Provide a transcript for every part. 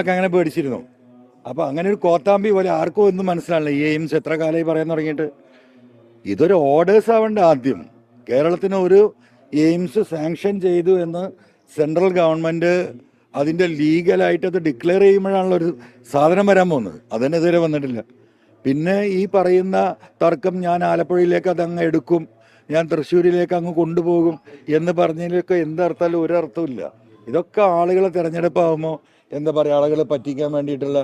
ഒക്കെ അങ്ങനെ പേടിച്ചിരുന്നു. അപ്പോൾ അങ്ങനെ ഒരു കോത്താമ്പി പോലെ ആർക്കും ഒന്നും മനസ്സിലാവില്ല ഈ എയിംസ് എത്ര കാലമായി പറയാൻ തുടങ്ങിയിട്ട്? ഇതൊരു ഓർഡേഴ്സ് ആവേണ്ട ആദ്യം. കേരളത്തിന് ഒരു എയിംസ് സാങ്ഷൻ ചെയ്തു എന്ന് സെൻട്രൽ ഗവൺമെന്റ് അതിന്റെ ലീഗലായിട്ട് അത് ഡിക്ലെയർ ചെയ്യുമ്പോഴാണല്ലോ ഒരു സാധനം വരാൻ പോകുന്നത്. അതന്നെ ഇതുവരെ വന്നിട്ടില്ല. പിന്നെ ഈ പറയുന്ന തർക്കം ഞാൻ ആലപ്പുഴയിലേക്ക് അതങ്ങ് എടുക്കും ഞാൻ തൃശ്ശൂരിലേക്ക് അങ്ങ് കൊണ്ടുപോകും എന്ന് പറഞ്ഞതിലൊക്കെ എന്തർത്ഥാലും ഒരർത്ഥമില്ല ഇതൊക്കെ ആളുകളെ തിരഞ്ഞെടുപ്പാകുമ്പോൾ എന്താ പറയുക ആളുകളെ പറ്റിക്കാൻ വേണ്ടിയിട്ടുള്ള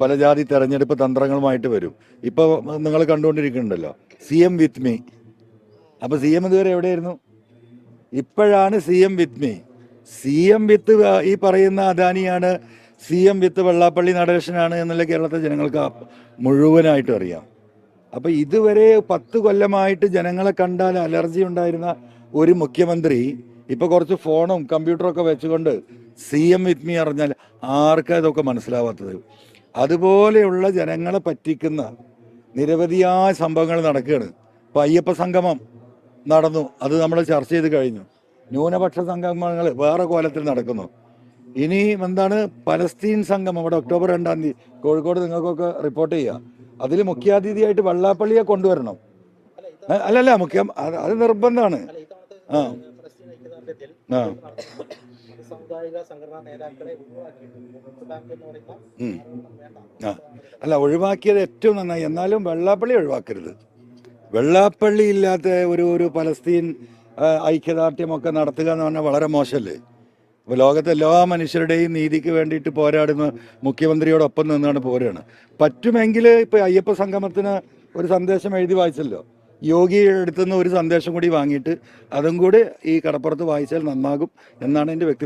പല ജാതി തെരഞ്ഞെടുപ്പ് തന്ത്രങ്ങളുമായിട്ട് വരും. ഇപ്പോൾ നിങ്ങൾ കണ്ടുകൊണ്ടിരിക്കുന്നുണ്ടല്ലോ സി എം വിത്ത് മീ. അപ്പോൾ സി എം ഇതുവരെ എവിടെയായിരുന്നു? ഇപ്പോഴാണ് C M with me. C M with ഈ പറയുന്ന അദാനിയാണ് സി എം വിത്ത് വെള്ളാപ്പള്ളി നടേശനാണ് എന്നുള്ള കേരളത്തെ ജനങ്ങൾക്ക് മുഴുവനായിട്ട് അറിയാം. അപ്പോൾ ഇതുവരെ പത്ത് കൊല്ലമായിട്ട് ജനങ്ങളെ കണ്ടാൽ അലർജി ഉണ്ടായിരുന്ന ഒരു മുഖ്യമന്ത്രി ഇപ്പോൾ കുറച്ച് ഫോണും കമ്പ്യൂട്ടറും ഒക്കെ വെച്ചുകൊണ്ട് സി എം വിത്ത് മീ അറിഞ്ഞാൽ ആർക്കാ ഇതൊക്കെ മനസ്സിലാവാത്തത്? അതുപോലെയുള്ള ജനങ്ങളെ പറ്റിക്കുന്ന നിരവധിയായ സംഭവങ്ങൾ നടക്കുകയാണ്. ഇപ്പം അയ്യപ്പ സംഗമം നടന്നു. അത് നമ്മൾ ചർച്ച ചെയ്ത് കഴിഞ്ഞു. ന്യൂനപക്ഷ സംഗമങ്ങൾ വേറെ കോലത്തിൽ നടക്കുന്നു. ഇനി എന്താണ്? പലസ്തീൻ സംഗമം. ഇവിടെ ഒക്ടോബർ രണ്ടാം തീയതി കോഴിക്കോട് നിങ്ങൾക്കൊക്കെ റിപ്പോർട്ട് ചെയ്യുക അതിൽ മുഖ്യാതിഥിയായിട്ട് വള്ളാപ്പള്ളിയെ കൊണ്ടുവരണം. അല്ലല്ല മുഖ്യം അത് നിർബന്ധമാണ്. ആ. ആ. സാമുദായിക സംഘടനാ നേതാക്കളെ ഒഴിവാക്കിയിട്ടുണ്ട്. അല്ല ഒഴിവാക്കിയത് ഏറ്റവും നന്നായി. എന്നാലും വെള്ളാപ്പള്ളി ഒഴിവാക്കരുത്. വെള്ളാപ്പള്ളി ഇല്ലാത്ത ഒരു ഒരു പലസ്തീൻ ഐക്യദാർഢ്യമൊക്കെ നടത്തുക എന്ന് പറഞ്ഞാൽ വളരെ മോശമല്ലേ? അപ്പോൾ ലോകത്തെ എല്ലാ മനുഷ്യരുടെയും നീതിക്ക് വേണ്ടിയിട്ട് പോരാടുന്ന മുഖ്യമന്ത്രിയോടൊപ്പം നിന്നാണ് പോരാണ് പറ്റുമെങ്കിൽ ഇപ്പോൾ അയ്യപ്പ സംഗമത്തിന് ഒരു സന്ദേശം എഴുതി വായിച്ചല്ലോ. യോഗിയുടെ അടുത്തുനിന്ന് ഒരു സന്ദേശം കൂടി വാങ്ങിയിട്ട് അതും കൂടി ഈ കടപ്പുറത്ത് വായിച്ചാൽ നന്നാകും എന്നാണ് എന്റെ വ്യക്തിപര